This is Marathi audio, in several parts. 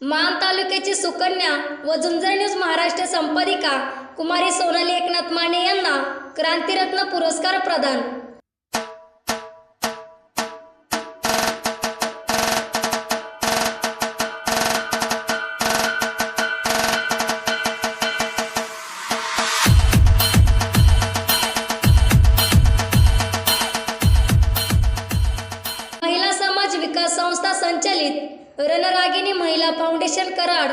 मान तालुक्याची सुकन्या व झुंजर न्यूज महाराष्ट्र संपादिका कुमारी सोनाली एकनाथ माने यांना क्रांतिरत्न पुरस्कार प्रदान. महिला समाज विकास संस्था संचलित रणरागिनी महिला फाउंडेशन कराड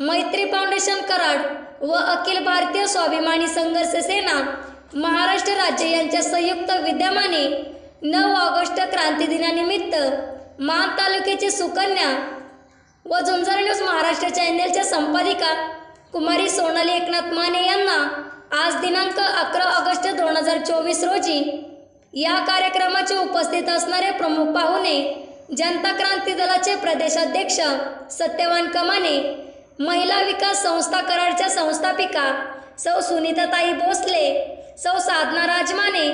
मैत्री फाउंडेशन कराड व अखिल भारतीय स्वाभिमानी संघर्ष सेना महाराष्ट्र राज्य यांच्या संयुक्त विद्यमाने नऊ ऑगस्ट क्रांती दिनानिमित्त मान तालुक्याचे सुकन्या व झुंजर न्यूज महाराष्ट्र चॅनेलच्या संपादिका कुमारी सोनाली एकनाथ माने यांना आज दिनांक अकरा ऑगस्ट दोन हजार चोवीस रोजी या कार्यक्रमाचे उपस्थित असणारे प्रमुख पाहुणे जनता क्रांती दलाचे प्रदेशाध्यक्ष सत्यवान कमाने महिला विकास संस्था कराडच्या संस्थापिका सौ सुनीताताई भोसले सौ साधना राजमाने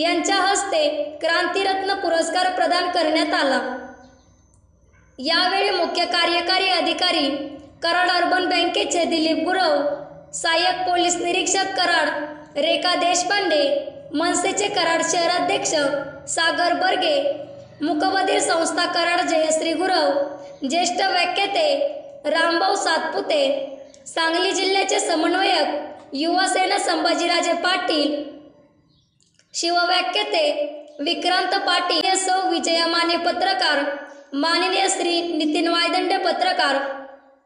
यांच्या हस्ते क्रांतीरत्न पुरस्कार प्रदान करण्यात आला. यावेळी मुख्य कार्यकारी अधिकारी कराड अर्बन बँकेचे दिलीप गुरव सहाय्यक पोलीस निरीक्षक कराड रेखा देशपांडे मनसेचे कराड शहराध्यक्ष सागर बर्गे मुकबधीर संस्था कराड जयश्री गुरव. ज्येष्ठ व्याख्याते रामभाऊ सातपुते सांगली जिल्ह्याचे समन्वयक युवासेना संभाजीराजे पाटील शिवव्याख्याते विक्रांत पाटील सौ विजया माने पत्रकार माननीय श्री नितीन वायदंडे पत्रकार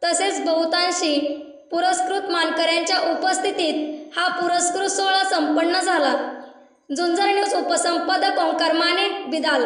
तसेच बहुतांशी पुरस्कृत मानकऱ्यांच्या उपस्थितीत हा पुरस्कृत सोहळा संपन्न झाला. झुंजार न्यूज उपसंपादक ओंकार माने बिदाल.